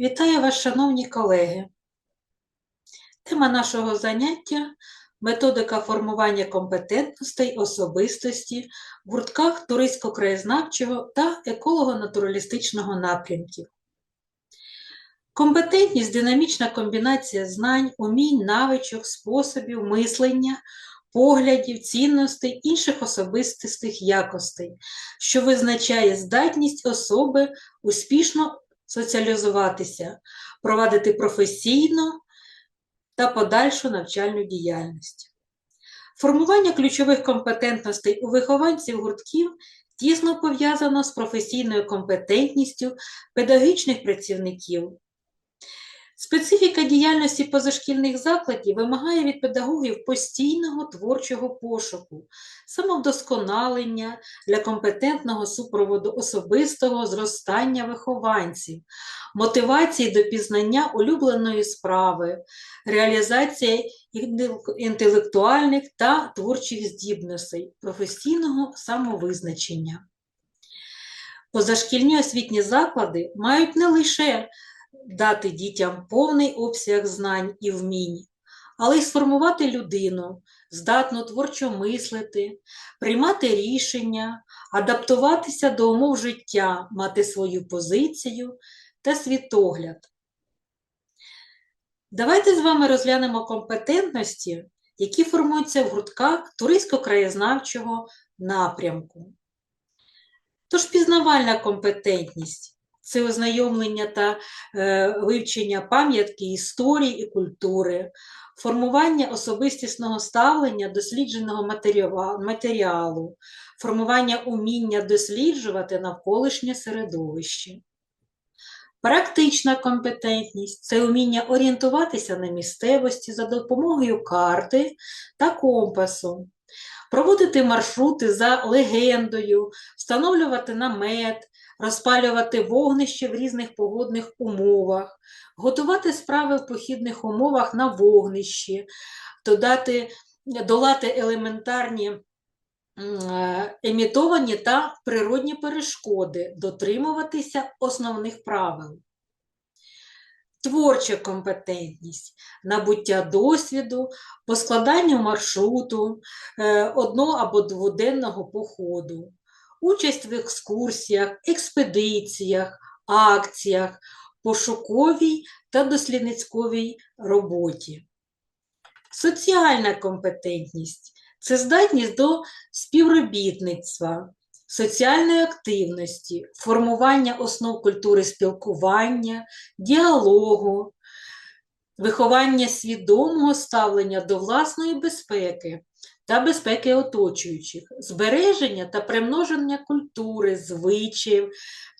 Вітаю вас, шановні колеги. Тема нашого заняття методика формування компетентностей особистості в гуртках туристсько-краєзнавчого та еколого-натуралістичного напрямків. Компетентність динамічна комбінація знань, умінь, навичок, способів, мислення, поглядів, цінностей, інших особистих якостей, що визначає здатність особи успішно соціалізуватися, провадити професійну та подальшу навчальну діяльність. Формування ключових компетентностей у вихованців гуртків тісно пов'язано з професійною компетентністю педагогічних працівників. Специфіка діяльності позашкільних закладів вимагає від педагогів постійного творчого пошуку, самовдосконалення для компетентного супроводу особистого зростання вихованців, мотивації до пізнання улюбленої справи, реалізація інтелектуальних та творчих здібностей, професійного самовизначення. Позашкільні освітні заклади мають не лише дати дітям повний обсяг знань і вмінь, але й сформувати людину, здатну творчо мислити, приймати рішення, адаптуватися до умов життя, мати свою позицію та світогляд. Давайте з вами розглянемо компетентності, які формуються в гуртках туристсько-краєзнавчого напрямку. Тож пізнавальна компетентність це ознайомлення та е, вивчення пам'ятки історії і культури, формування особистісного ставлення дослідженого матеріалу, формування уміння досліджувати навколишнє середовище. Практична компетентність це вміння орієнтуватися на місцевості за допомогою карти та компасу, проводити маршрути за легендою, встановлювати намет, розпалювати вогнище в різних погодних умовах, готувати справи в похідних умовах на вогнищі, додати, долати елементарні емітовані та природні перешкоди, дотримуватися основних правил. Творча компетентність, набуття досвіду, по складанню маршруту, е, одного або дводенного походу, участь в екскурсіях, експедиціях, акціях, пошуковій та дослідницьковій роботі. Соціальна компетентність це здатність до співробітництва, соціальної активності, формування основ культури спілкування, діалогу, виховання свідомого ставлення до власної безпеки та безпеки оточуючих, збереження та примноження культури, звичаїв,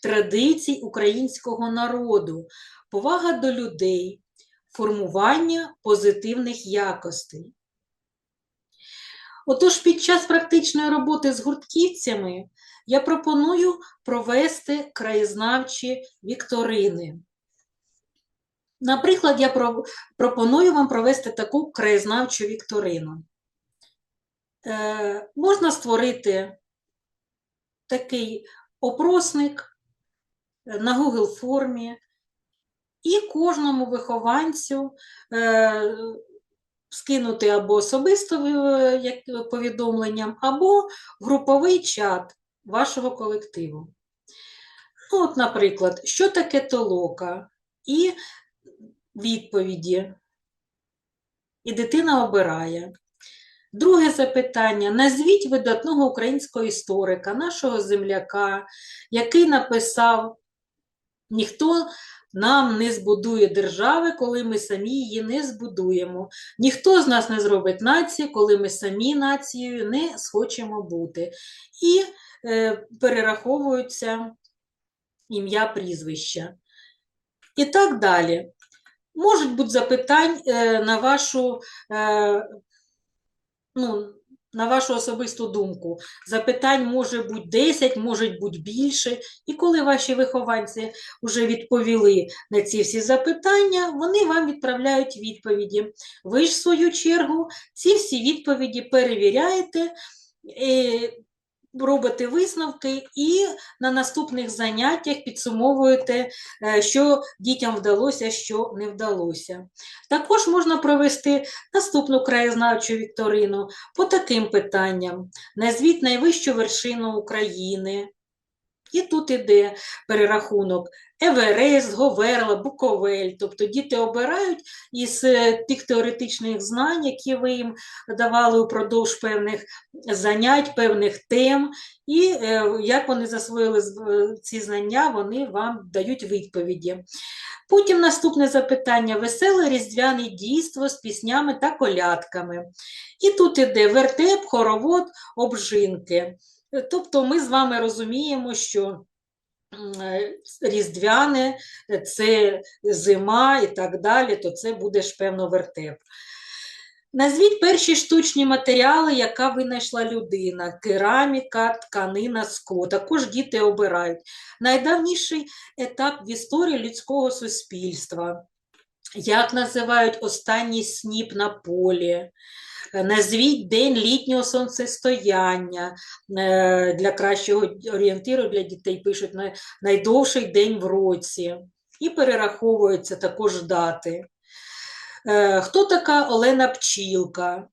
традицій українського народу, повага до людей, формування позитивних якостей. Отож, під час практичної роботи з гуртківцями я пропоную провести краєзнавчі вікторини. Наприклад, я пропоную вам провести таку краєзнавчу вікторину. Е, Можна створити такий опросник на Google формі, і кожному вихованцю е, скинути або особисто е, повідомленням, або груповий чат вашого колективу. Ну, От, наприклад, що таке толока? І відповіді. І дитина обирає. Друге запитання: назвіть видатного українського історика, нашого земляка, який написав: ніхто нам не збудує держави, коли ми самі її не збудуємо. Ніхто з нас не зробить нації, коли ми самі нацією не схочемо бути. І е, перераховуються ім'я прізвища. І так далі. Можуть бути запитань е, на вашу е, ну, на вашу особисту думку. Запитань може бути 10, може бути більше. І коли ваші вихованці вже відповіли на ці всі запитання, вони вам відправляють відповіді. Ви ж, в свою чергу, ці всі відповіді перевіряєте. Робите висновки і на наступних заняттях підсумовуєте, е, що дітям вдалося, що не вдалося. Також можна провести наступну краєзнавчу вікторину по таким питанням: назвіть найвищу вершину України. І тут іде перерахунок Еверест, Говерла, Буковель. Тобто діти обирають із е, тих теоретичних знань, які ви їм давали упродовж певних занять, певних тем, і е, як вони засвоїли е, ці знання, вони вам дають відповіді. Потім наступне запитання: веселе різдвяне дійство з піснями та колядками. І тут іде вертеп, хоровод, обжинки. Тобто ми з вами розуміємо, що різдвяне, це зима і так далі, то це буде ж певно вертеп. Назвіть перші штучні матеріали, яка винайшла людина: кераміка, тканина, скло. Також діти обирають. Найдавніший етап в історії людського суспільства. Як називають останній сніп на полі? Назвіть день літнього сонцестояння е, для кращого орієнтиру для дітей пишуть найдовший день в році. І перераховуються також дати. Е, хто така Олена Пчілка?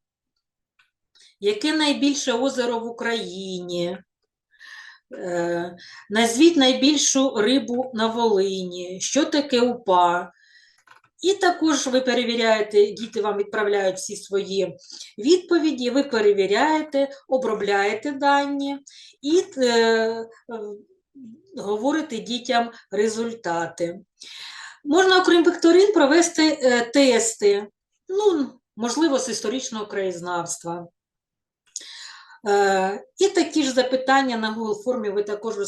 Яке найбільше озеро в Україні? Е, назвіть найбільшу рибу на Волині. Що таке упа? І також ви перевіряєте, діти вам відправляють всі свої відповіді, ви перевіряєте, обробляєте дані і е, говорите дітям результати. Можна, окрім векторин, провести е, тести, ну, можливо, з історичного краєзнавства. Е, і такі ж запитання на Google формі ви також е,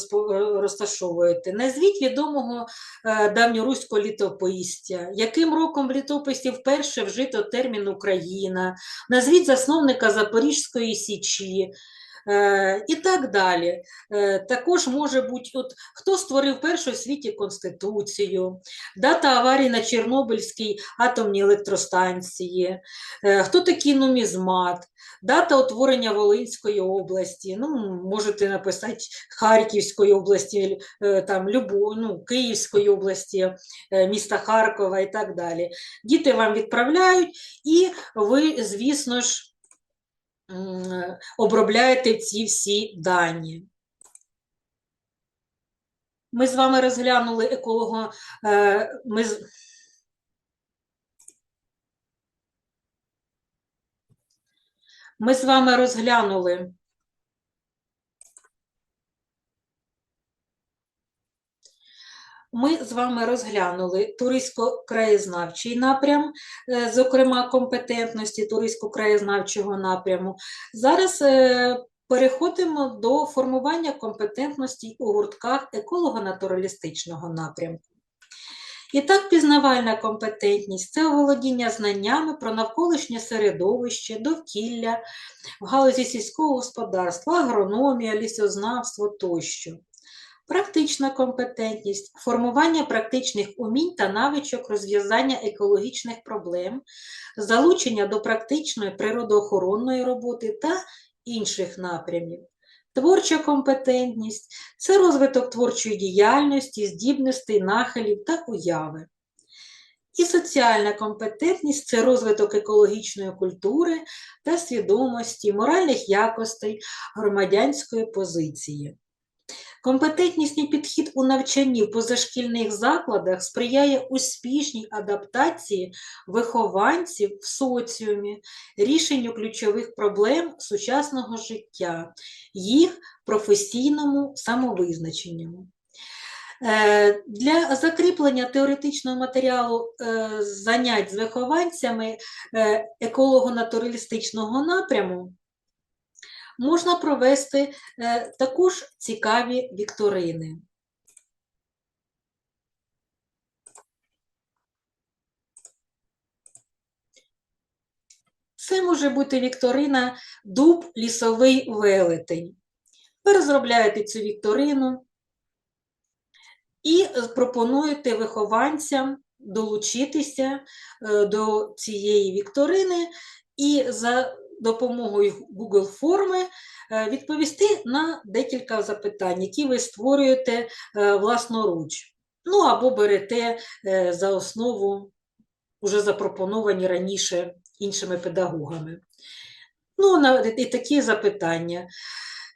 розташовуєте. Назвіть відомого е, давньоруського літописця, яким роком в літописі вперше вжито термін Україна, назвіть засновника Запорізької Січі, і так далі. Е, також може бути, от, хто створив першу в світі Конституцію, дата аварії на Чорнобильській атомній електростанції, е, хто такий нумізмат, дата утворення Волинської області, ну, можете написати Харківської області, там, Любо, ну, Київської області, міста Харкова і так далі. Діти вам відправляють, і ви, звісно ж, обробляєте ці всі дані. Ми з вами розглянули еколого. Е, ми Ми з вами розглянули Ми з вами розглянули туристсько-краєзнавчий напрям, е, зокрема компетентності туристсько-краєзнавчого напряму. Зараз е, переходимо до формування компетентності у гуртках еколого-натуралістичного напрямку. І так, пізнавальна компетентність це оволодіння знаннями про навколишнє середовище, довкілля, в галузі сільського господарства, агрономія, лісознавство тощо. Практична компетентність, формування практичних умінь та навичок розв'язання екологічних проблем, залучення до практичної природоохоронної роботи та інших напрямів. Творча компетентність це розвиток творчої діяльності, здібностей, нахилів та уяви. І соціальна компетентність це розвиток екологічної культури та свідомості, моральних якостей, громадянської позиції. Компетентнісний підхід у навчанні в позашкільних закладах сприяє успішній адаптації вихованців в соціумі, рішенню ключових проблем сучасного життя, їх професійному самовизначенню. Е, для закріплення теоретичного матеріалу е, занять з вихованцями е, еколого-натуралістичного напряму можна провести е, також цікаві вікторини. Це може бути вікторина дуб лісовий велетень. Ви розробляєте цю вікторину і пропонуєте вихованцям долучитися е, до цієї вікторини і за допомогою Google форми е, відповісти на декілька запитань, які ви створюєте е, власноруч. Ну або берете е, за основу вже запропоновані раніше іншими педагогами. Ну, і такі запитання,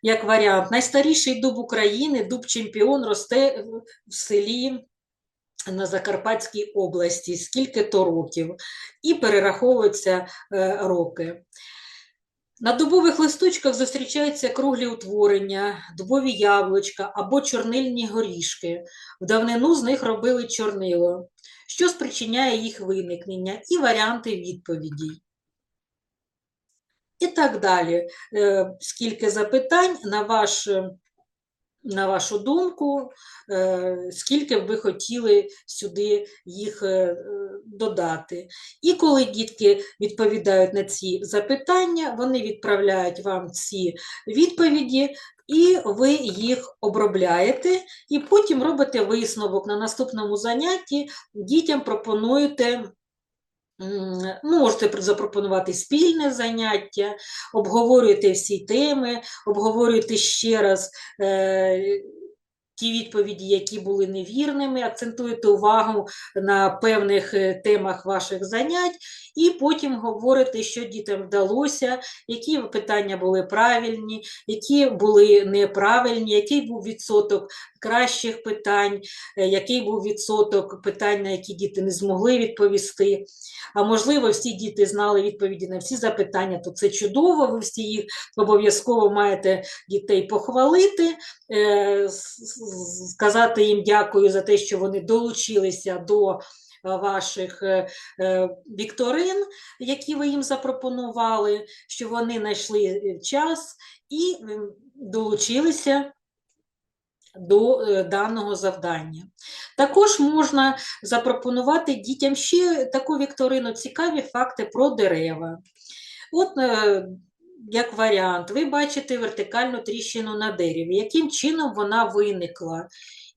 як варіант. Найстаріший дуб України, дуб чемпіон, росте в селі на Закарпатській області, скільки то років, і перераховуються роки. На дубових листочках зустрічаються круглі утворення, дубові яблучка або чорнильні горішки. В давнину з них робили чорнило, що спричиняє їх виникнення, і варіанти відповідей. І так далі. Е, Скільки запитань на ваш, на вашу думку, е, скільки б ви хотіли сюди їх е, додати. І коли дітки відповідають на ці запитання, вони відправляють вам ці відповіді, і ви їх обробляєте, і потім робите висновок на наступному занятті, дітям пропонуєте. Можете пр- запропонувати спільне заняття, обговорюєте всі теми, обговорюєте ще раз е, ті відповіді, які були невірними, акцентуєте увагу на певних е, темах ваших занять, і потім говорите, що дітям вдалося, які питання були правильні, які були неправильні, який був відсоток кращих питань, е, який був відсоток питань, на які діти не змогли відповісти. А можливо, всі діти знали відповіді на всі запитання, то це чудово, ви всі їх обов'язково маєте дітей похвалити, е, сказати їм дякую за те, що вони долучилися до е, ваших е, е, вікторин, які ви їм запропонували, що вони знайшли час і долучилися до даного завдання. Також можна запропонувати дітям ще таку вікторину цікаві факти про дерева. От, як варіант, ви бачите вертикальну тріщину на дереві, яким чином вона виникла.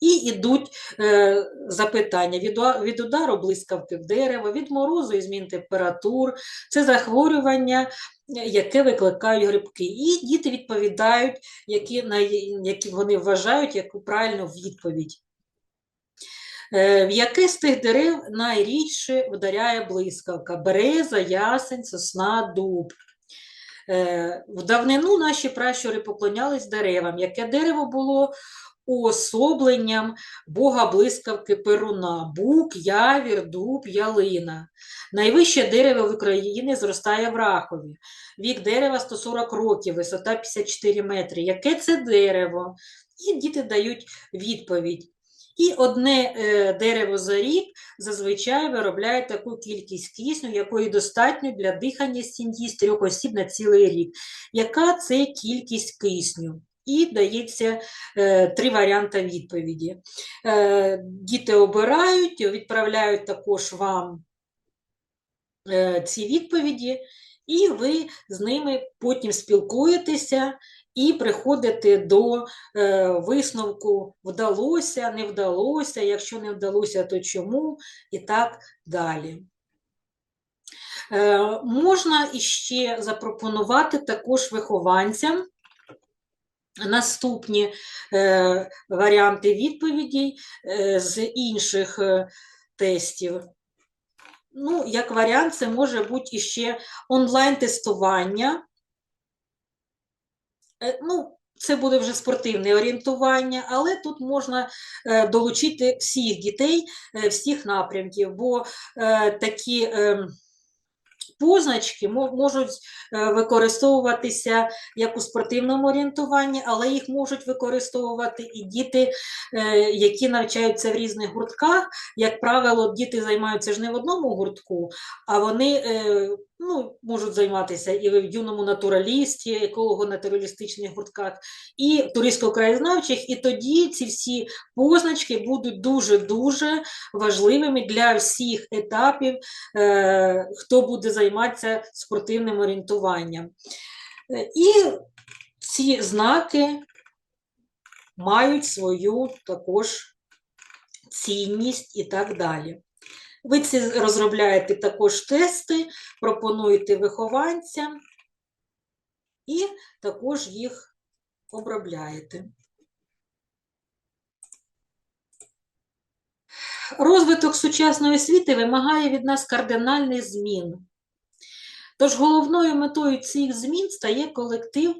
І йдуть е, запитання від, від удару блискавки в дерево, від морозу і змін температур, це захворювання, яке викликають грибки. І діти відповідають, які, на, які вони вважають яку правильну відповідь. Е, В яке з тих дерев найрідше вдаряє блискавка? Береза, ясень, сосна, дуб. Е, В давнину наші пращури поклонялись деревам. Яке дерево було уособленням бога блискавки Перуна? Бук, явір, дуб, ялина. Найвище дерево в Україні зростає в Рахові. Вік дерева 140 років, висота 54 метри. Яке це дерево? І діти дають відповідь. І одне е, дерево за рік зазвичай виробляє таку кількість кисню, якої достатньо для дихання сім'ї з трьох осіб на цілий рік. Яка це кількість кисню? І дається е, три варіанти відповіді. Е, діти обирають, відправляють також вам е, ці відповіді, і ви з ними потім спілкуєтеся і приходите до е, висновку вдалося, не вдалося, якщо не вдалося, то чому, і так далі. Е, можна іще запропонувати також вихованцям наступні е, варіанти відповідей е, з інших е, тестів. Ну, як варіант, це може бути іще онлайн-тестування. Е, Ну, це буде вже спортивне орієнтування, але тут можна е, долучити всіх дітей, е, всіх напрямків, бо такі е, позначки можуть використовуватися як у спортивному орієнтуванні, але їх можуть використовувати і діти, які навчаються в різних гуртках. Як правило, діти займаються ж не в одному гуртку, а вони ну, можуть займатися і в юному натуралісті, еколого-натуралістичних гуртках, і туристсько-краєзнавчих, і тоді ці всі позначки будуть дуже-дуже важливими для всіх етапів, е, хто буде займатися спортивним орієнтуванням. Е, І ці знаки мають свою також цінність і так далі. Ви ці розробляєте також тести, пропонуєте вихованцям, і також їх обробляєте. Розвиток сучасної освіти вимагає від нас кардинальних змін. Тож головною метою цих змін стає колектив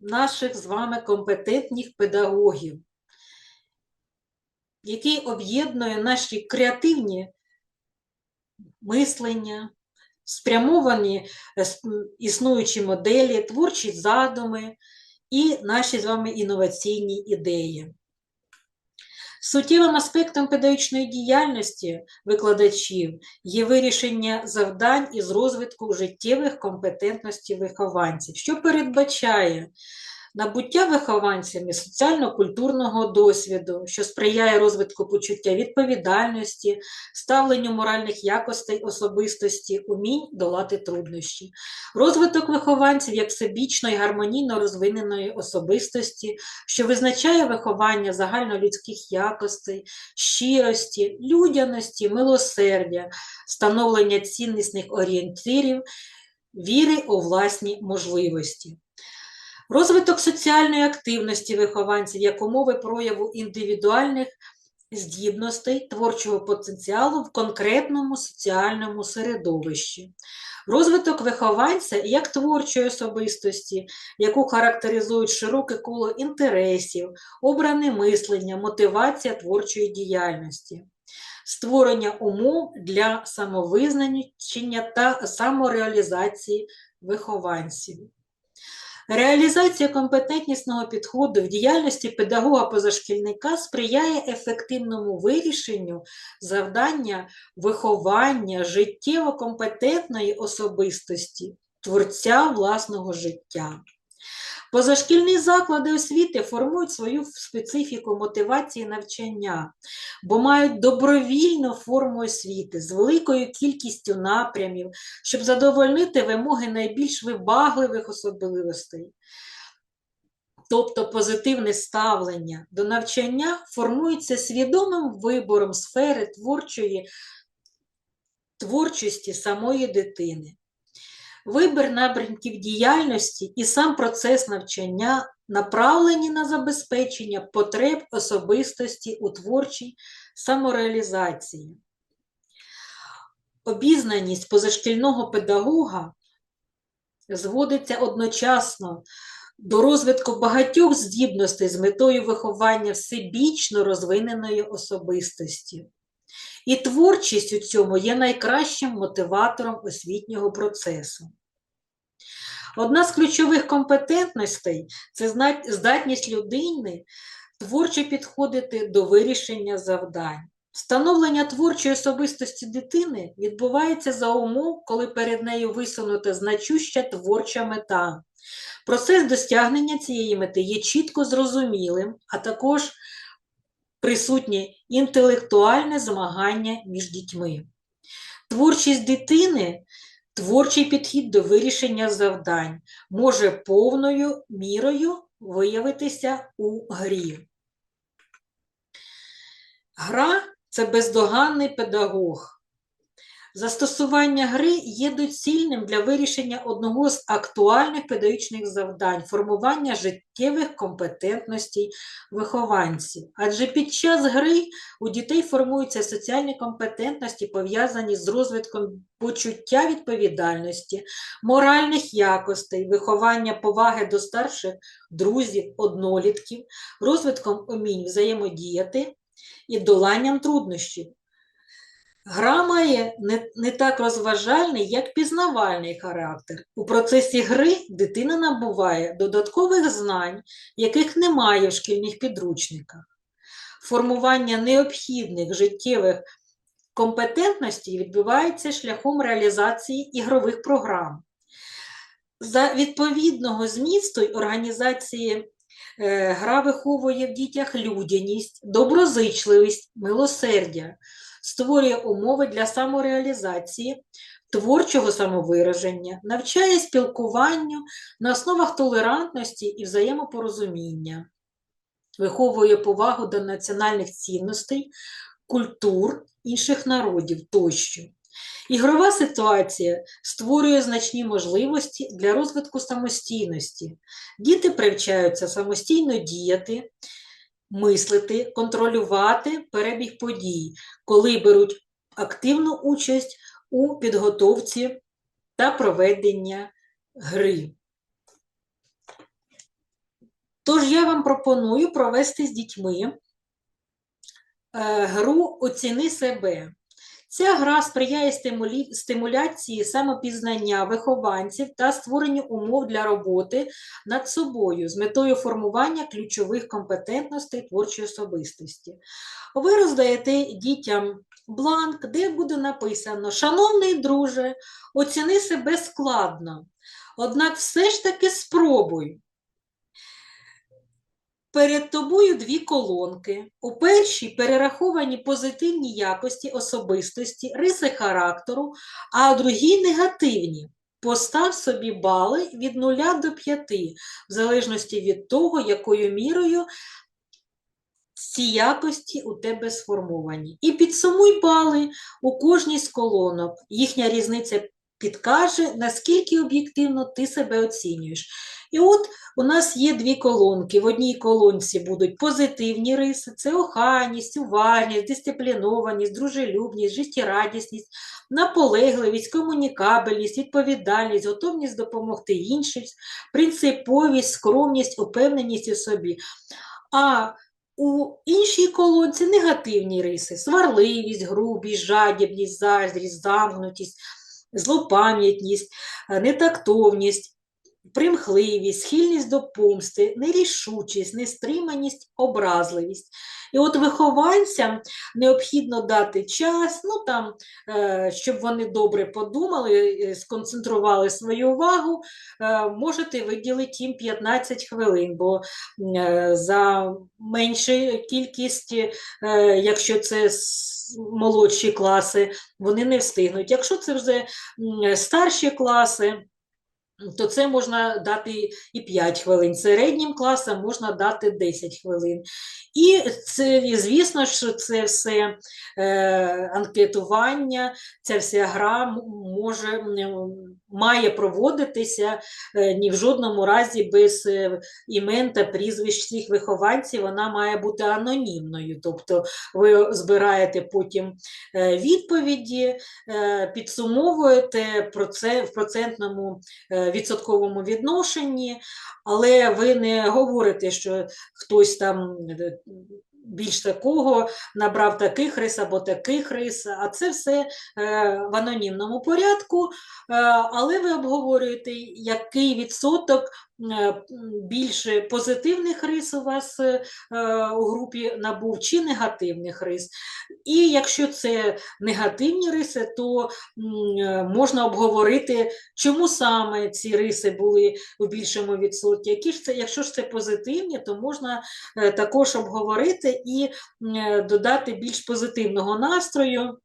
наших з вами компетентних педагогів, який об'єднує наші креативні мислення, спрямовані е, існуючі моделі, творчі задуми і наші з вами інноваційні ідеї. Суттєвим аспектом педагогічної діяльності викладачів є вирішення завдань із розвитку життєвих компетентностей вихованців, що передбачає набуття вихованцями соціально-культурного досвіду, що сприяє розвитку почуття відповідальності, ставленню моральних якостей особистості, умінь долати труднощі. Розвиток вихованців як всебічно і гармонійно розвиненої особистості, що визначає виховання загальнолюдських якостей, щирості, людяності, милосердя, становлення ціннісних орієнтирів, віри у власні можливості. Розвиток соціальної активності вихованців як умови прояву індивідуальних здібностей, творчого потенціалу в конкретному соціальному середовищі. Розвиток вихованця як творчої особистості, яку характеризують широке коло інтересів, обране мислення, мотивація творчої діяльності, створення умов для самовизначення та самореалізації вихованців. Реалізація компетентнісного підходу в діяльності педагога-позашкільника сприяє ефективному вирішенню завдання виховання життєво компетентної особистості, творця власного життя. Позашкільні заклади освіти формують свою специфіку мотивації навчання, бо мають добровільну форму освіти з великою кількістю напрямів, щоб задовольнити вимоги найбільш вибагливих особливостей. Тобто позитивне ставлення до навчання формується свідомим вибором сфери творчої, творчості самої дитини. Вибір напрямків діяльності і сам процес навчання направлені на забезпечення потреб особистості у творчій самореалізації. Обізнаність позашкільного педагога зводиться одночасно до розвитку багатьох здібностей з метою виховання всебічно розвиненої особистості. І творчість у цьому є найкращим мотиватором освітнього процесу. Одна з ключових компетентностей це здатність людини творчо підходити до вирішення завдань. Встановлення творчої особистості дитини відбувається за умов, коли перед нею висунута значуща творча мета. Процес досягнення цієї мети є чітко зрозумілим, а також присутнє інтелектуальне змагання між дітьми. Творчість дитини, творчий підхід до вирішення завдань може повною мірою виявитися у грі. Гра це бездоганний педагог. Застосування гри є доцільним для вирішення одного з актуальних педагогічних завдань формування життєвих компетентностей вихованців. Адже під час гри у дітей формуються соціальні компетентності, пов'язані з розвитком почуття відповідальності, моральних якостей, виховання поваги до старших друзів, однолітків, розвитком умінь взаємодіяти і доланням труднощів. Гра має не, не так розважальний, як пізнавальний характер. У процесі гри дитина набуває додаткових знань, яких немає в шкільних підручниках. Формування необхідних життєвих компетентностей відбувається шляхом реалізації ігрових програм. За відповідного змісту й організації е, гра виховує в дітях людяність, доброзичливість, милосердя, створює умови для самореалізації, творчого самовираження, навчає спілкуванню на основах толерантності і взаємопорозуміння, виховує повагу до національних цінностей, культур інших народів тощо. Ігрова ситуація створює значні можливості для розвитку самостійності. Діти привчаються самостійно діяти, мислити, контролювати перебіг подій, коли беруть активну участь у підготовці та проведення гри. Тож я вам пропоную провести з дітьми е, гру Оціни себе. Ця гра сприяє стимулі- стимуляції самопізнання вихованців та створенню умов для роботи над собою з метою формування ключових компетентностей творчої особистості. Ви роздаєте дітям бланк, де буде написано: Шановний друже, оціни себе складно, однак все ж таки спробуй. Перед тобою дві колонки. У першій перераховані позитивні якості особистості, риси характеру, а у другій негативні. Постав собі бали від 0 до 5, в залежності від того, якою мірою ці якості у тебе сформовані. І підсумуй бали у кожній з колонок. Їхня різниця підкаже, наскільки об'єктивно ти себе оцінюєш. І от у нас є дві колонки. В одній колонці будуть позитивні риси, це охайність, уважність, дисциплінованість, дружелюбність, життєрадісність, наполегливість, комунікабельність, відповідальність, готовність допомогти іншим, принциповість, скромність, упевненість у собі. А у іншій колонці негативні риси: сварливість, грубість, жадібність, заздрість, замкнутість, злопам'ятність, е, нетактовність, примхливість, схильність до помсти, нерішучість, нестриманість, образливість. І от вихованцям необхідно дати час, ну там, е, щоб вони добре подумали, е, сконцентрували свою увагу, можете виділити їм 15 хвилин, бо за меншу кількість, якщо це молодші класи, вони не встигнуть. Якщо це вже старші класи, то це можна дати і 5 хвилин. Середнім класам можна дати 10 хвилин. І це, звісно, що це все е, анкетування, ця вся гра може, має проводитися е, ні в жодному разі без е, імен та прізвищ всіх вихованців, вона має бути анонімною. Тобто ви збираєте потім е, відповіді, підсумовуєте про це в процентному відсотковому відношенні, але ви не говорите, що хтось там більш такого набрав таких рис або таких рис, а це все е, в анонімному порядку, е, але ви обговорюєте, який відсоток більше позитивних рис у вас е, е, у групі набув, чи негативних рис. І якщо це негативні риси, то е, можна обговорити, чому саме ці риси були у більшому відсотку. Які ж це, якщо ж це позитивні, то можна е, також обговорити і е, додати більш позитивного настрою.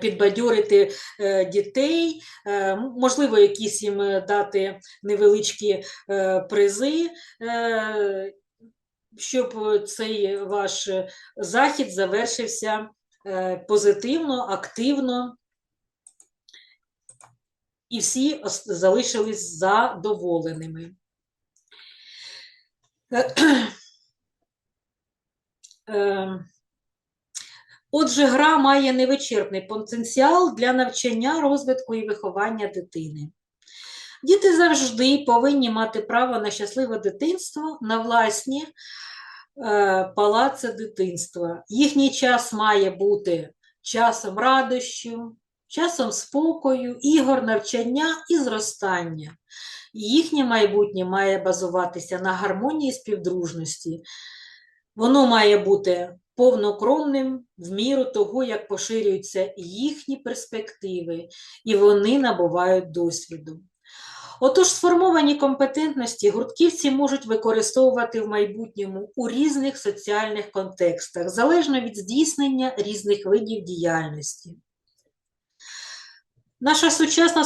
Підбадьорити е, дітей, е, можливо, якісь їм е, дати невеличкі призи, щоб цей ваш захід завершився позитивно, активно, і всі залишились задоволеними. Отже, гра має невичерпний потенціал для навчання, розвитку і виховання дитини. Діти завжди повинні мати право на щасливе дитинство, на власні е, палаци дитинства. Їхній час має бути часом радощів, часом спокою, ігор, навчання і зростання. Їхнє майбутнє має базуватися на гармонії і співдружності. Воно має бути повнокровним в міру того, як поширюються їхні перспективи, і вони набувають досвіду. Отож, сформовані компетентності гуртківці можуть використовувати в майбутньому у різних соціальних контекстах, залежно від здійснення різних видів діяльності. Наша сучасна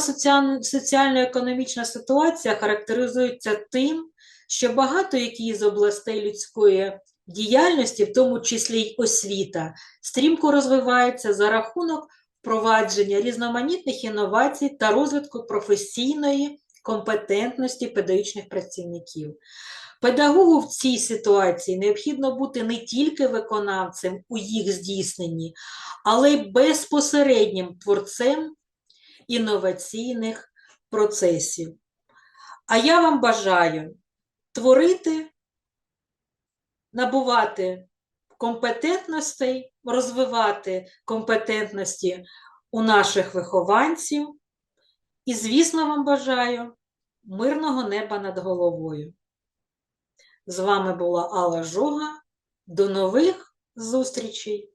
соціально-економічна ситуація характеризується тим, що багато які з областей людської діяльності, в тому числі й освіта, стрімко розвивається за рахунок впровадження різноманітних інновацій та розвитку професійної компетентності педагогічних працівників. Педагогу в цій ситуації необхідно бути не тільки виконавцем у їх здійсненні, але й безпосереднім творцем інноваційних процесів. А я вам бажаю творити, набувати компетентностей, розвивати компетентності у наших вихованців. І, звісно, вам бажаю мирного неба над головою. З вами була Алла Жуга. До нових зустрічей!